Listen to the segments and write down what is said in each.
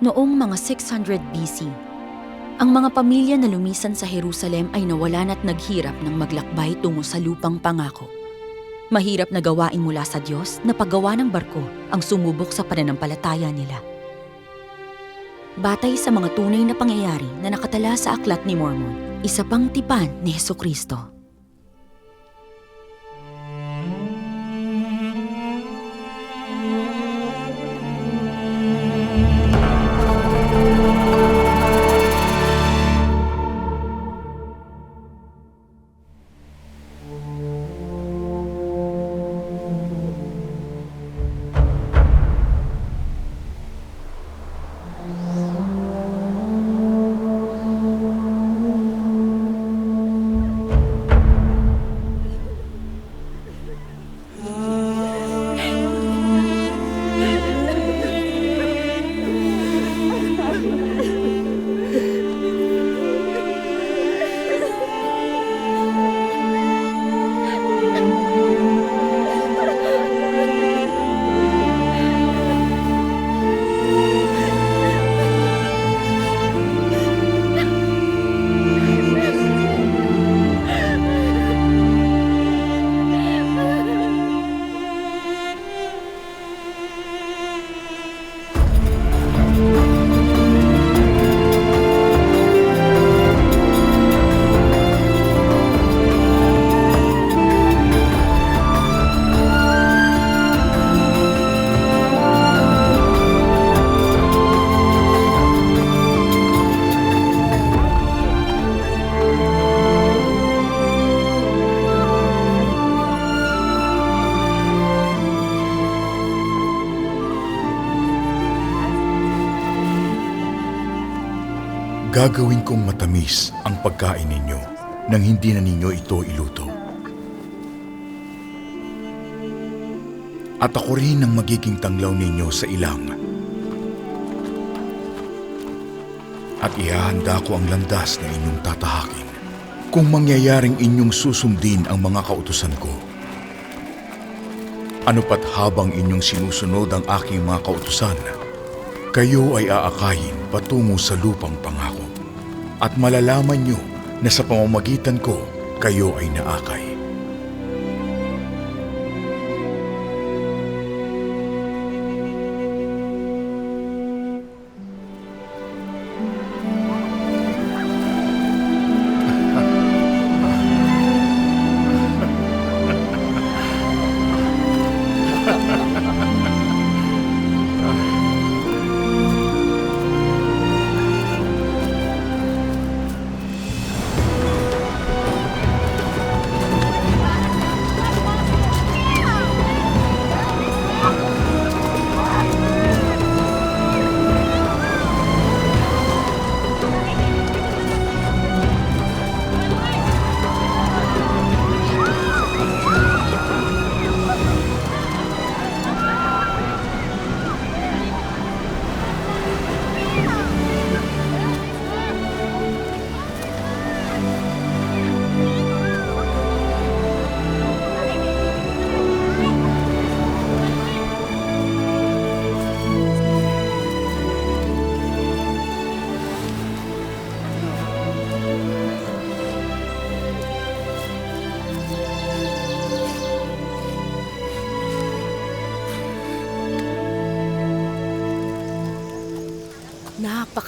Noong mga 600 BC, ang mga pamilya na lumisan sa Jerusalem ay nawalan at naghirap ng maglakbay tungo sa lupang pangako. Mahirap na gawain mula sa Diyos na paggawa ng barko ang sumubok sa pananampalataya nila. Batay sa mga tunay na pangyayari na nakatala sa Aklat ni Mormon, isa pang tipan ni Heso Kristo. Gagawin kong matamis ang pagkain ninyo nang hindi na ninyo ito iluto. At ako rin ang magiging tanglaw ninyo sa ilang. At ihahanda ko ang landas na inyong tatahakin kung mangyayaring inyong susundin ang mga kautusan ko. Ano pat habang inyong sinusunod ang aking mga kautusan, kayo ay aakayin patungo sa lupang pangako. At malalaman nyo na sa pamamagitan ko, kayo ay naakay.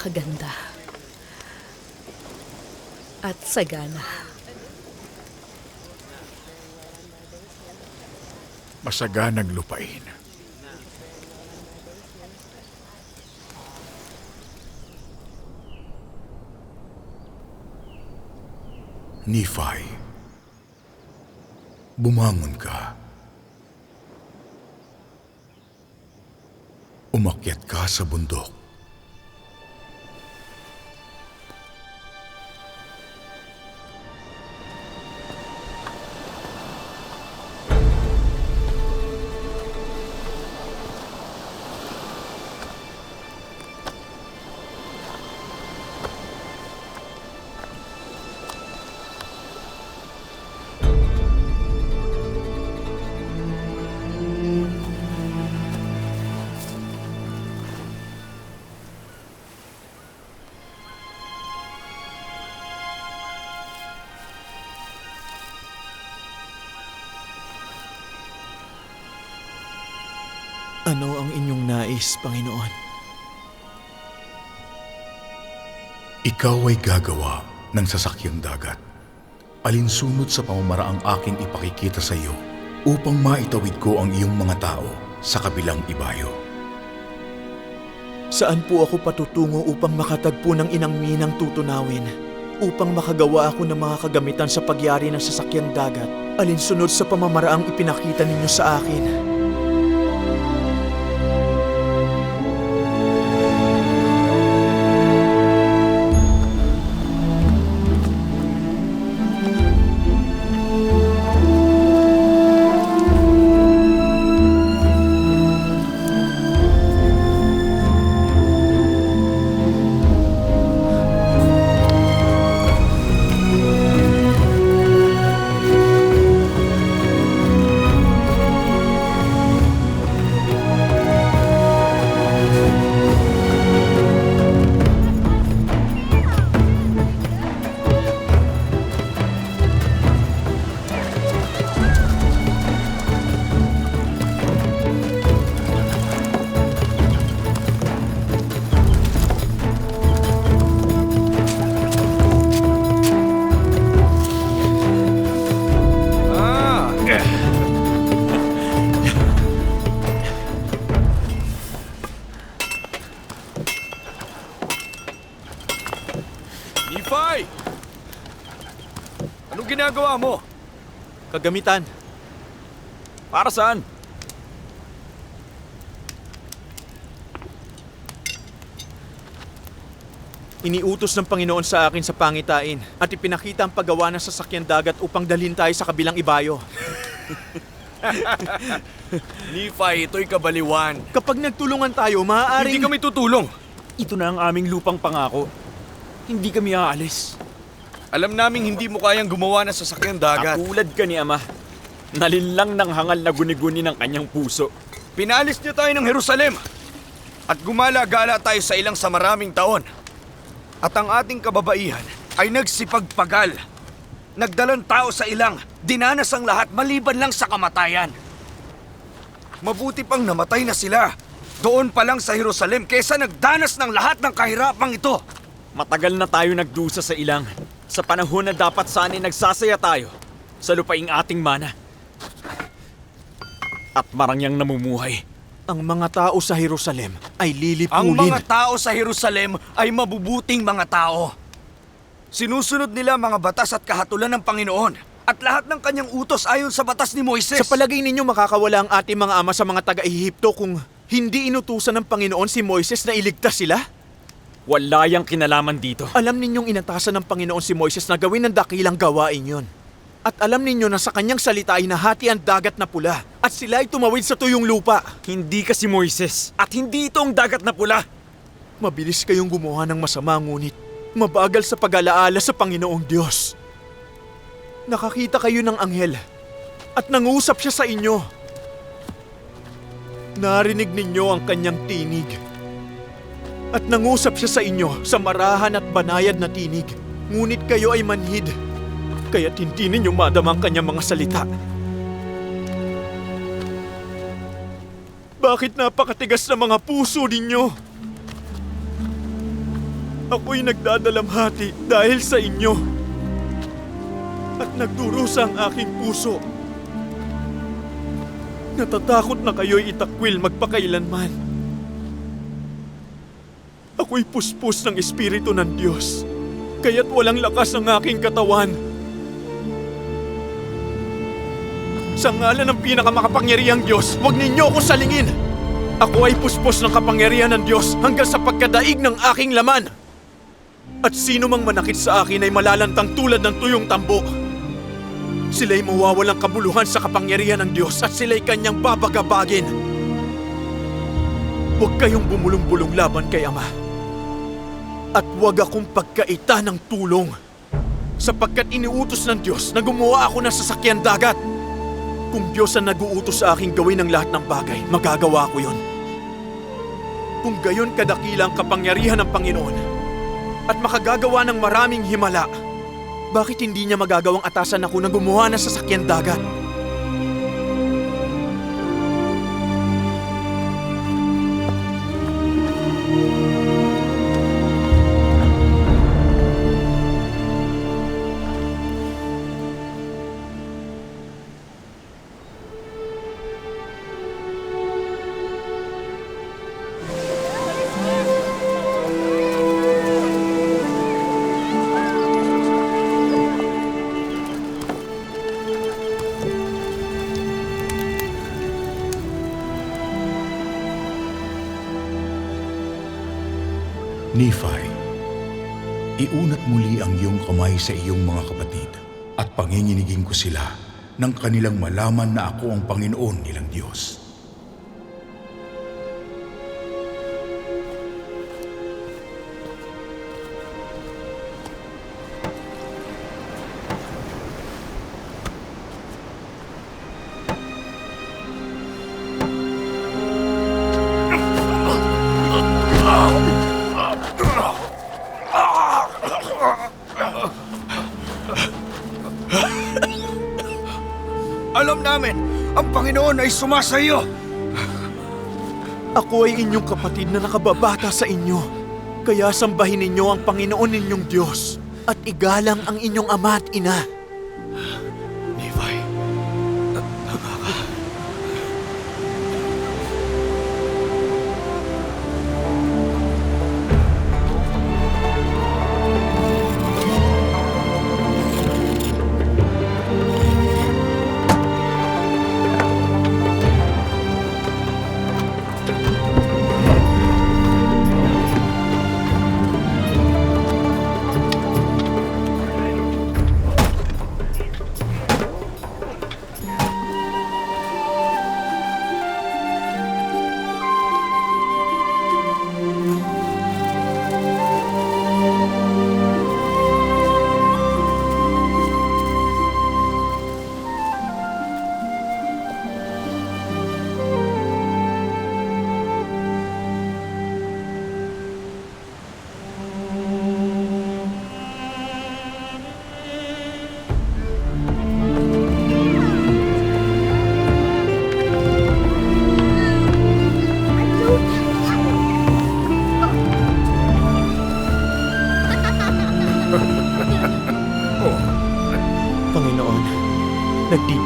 Napakaganda. At sagana. Masaganang lupain. Nephi, bumangon ka. Umakyat ka sa bundok. Ano ang inyong nais, Panginoon? Ikaw ay gagawa ng sasakyang dagat. Alinsunod sa pamamaraang aking ipakikita sa iyo upang maitawid ko ang iyong mga tao sa kabilang ibayo. Saan po ako patutungo upang makatagpo ng inang minang tutunawin? Upang makagawa ako ng mga kagamitan sa pagyari ng sasakyang dagat, alinsunod sa pamamaraang ipinakita ninyo sa akin. Anong ginagawa mo? Kagamitan, Para saan? iniutos ng Panginoon sa akin sa pangitain at ipinakita ang paggawa ng sasakyan dagat upang dalhin tayo sa kabilang ibayo. Nephi, ito'y kabaliwan. Kapag nagtulungan tayo, maaaring... Hindi kami tutulong. Ito na ang aming lupang pangako. Hindi kami aalis. Alam naming hindi mo kayang gumawa ng sasakyang dagat. Katulad ka ni Ama. Nalinlang ng hangal na guni-guni ng kanyang puso. Pinalis niyo tayo ng Jerusalem. At gumala-gala tayo sa ilang sa maraming taon. At ang ating kababaihan ay nagsipagpagal. Nagdalang tao sa ilang, dinanas ang lahat maliban lang sa kamatayan. Mabuti pang namatay na sila. Doon pa lang sa Jerusalem kesa nagdanas ng lahat ng kahirapang ito. Matagal na tayo nagdusa sa ilang. Sa panahon na dapat sana'y nagsasaya tayo sa lupaing ating mana. At marangyang namumuhay. Ang mga tao sa Jerusalem ay lilipulin. Ang mga tao sa Jerusalem ay mabubuting mga tao. Sinusunod nila mga batas at kahatulan ng Panginoon at lahat ng kanyang utos ayon sa batas ni Moises. Sa palagay ninyo makakawala ang ating mga ama sa mga taga-Ehipto kung hindi inutusan ng Panginoon si Moises na iligtas sila? Wala yang kinalaman dito. Alam ninyong inatasan ng Panginoon si Moises na gawin ng dakilang gawain yon. At alam ninyo na sa kanyang salita ay nahati ang dagat na pula at sila ay tumawid sa tuyong lupa. Hindi ka si Moises. At hindi ito ang dagat na pula. Mabilis kayong gumawa ng masama ngunit mabagal sa pag-alaala sa Panginoong Diyos. Nakakita kayo ng anghel at nangusap siya sa inyo. Narinig ninyo ang kanyang tinig. At nangusap siya sa inyo sa marahan at banayad na tinig. Ngunit kayo ay manhid, kaya't hindi ninyo madama ang kanyang mga salita. Bakit napakatigas na mga puso ninyo? Ako'y nagdadalamhati dahil sa inyo. At nagdurusa ang aking puso. Natatakot na kayo'y itakwil magpakailanman. Ako'y puspos ng Espiritu ng Diyos. Kaya't walang lakas ang aking katawan. Sa ngalan ng pinakamakapangyarihang Diyos, huwag ninyo ako salingin! Ako ay puspos ng kapangyarihan ng Diyos hanggang sa pagkadaig ng aking laman. At sino mang manakit sa akin ay malalantang tulad ng tuyong tambo. Sila'y mawawalang kabuluhan sa kapangyarihan ng Diyos at sila'y kanyang babagabagin. Huwag kayong bumulong-bulong laban kay Ama. At huwag akong pagkaita ng tulong. Sapagkat iniutos ng Diyos na gumawa ako ng sasakyan dagat. Kung Diyos ang nag-uutos sa aking gawin ng lahat ng bagay, magagawa ko yon. Kung gayon kadakila ang kapangyarihan ng Panginoon at makagagawa ng maraming himala, bakit hindi niya magagawang atasan ako na gumawa ng sasakyan dagat? Nephi, iunat muli ang iyong kamay sa iyong mga kapatid at panginginigin ko sila nang kanilang malaman na ako ang Panginoon nilang Diyos. Ay sumasayo. Ako ay inyong kapatid na nakababata sa inyo. Kaya sambahin ninyo ang Panginoon ninyong Diyos at igalang ang inyong ama at ina.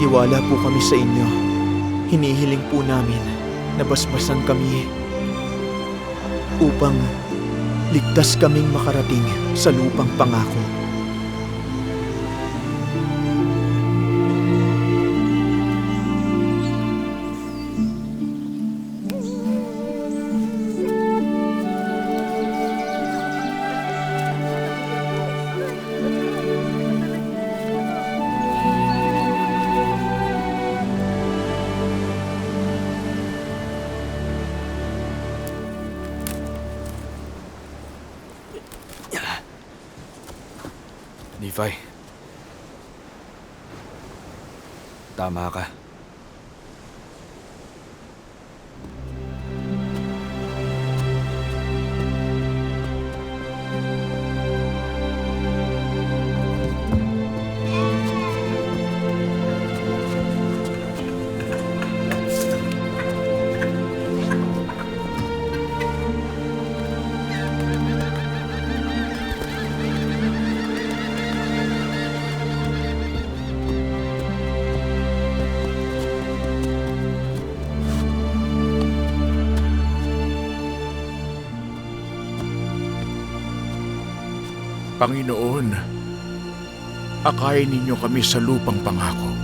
Nagtitiwala po kami sa inyo. Hinihiling po namin na basbasan kami upang ligtas kaming makarating sa lupang pangako. Nephi. Tama ka. Panginoon, akayin ninyo kami sa lupang pangako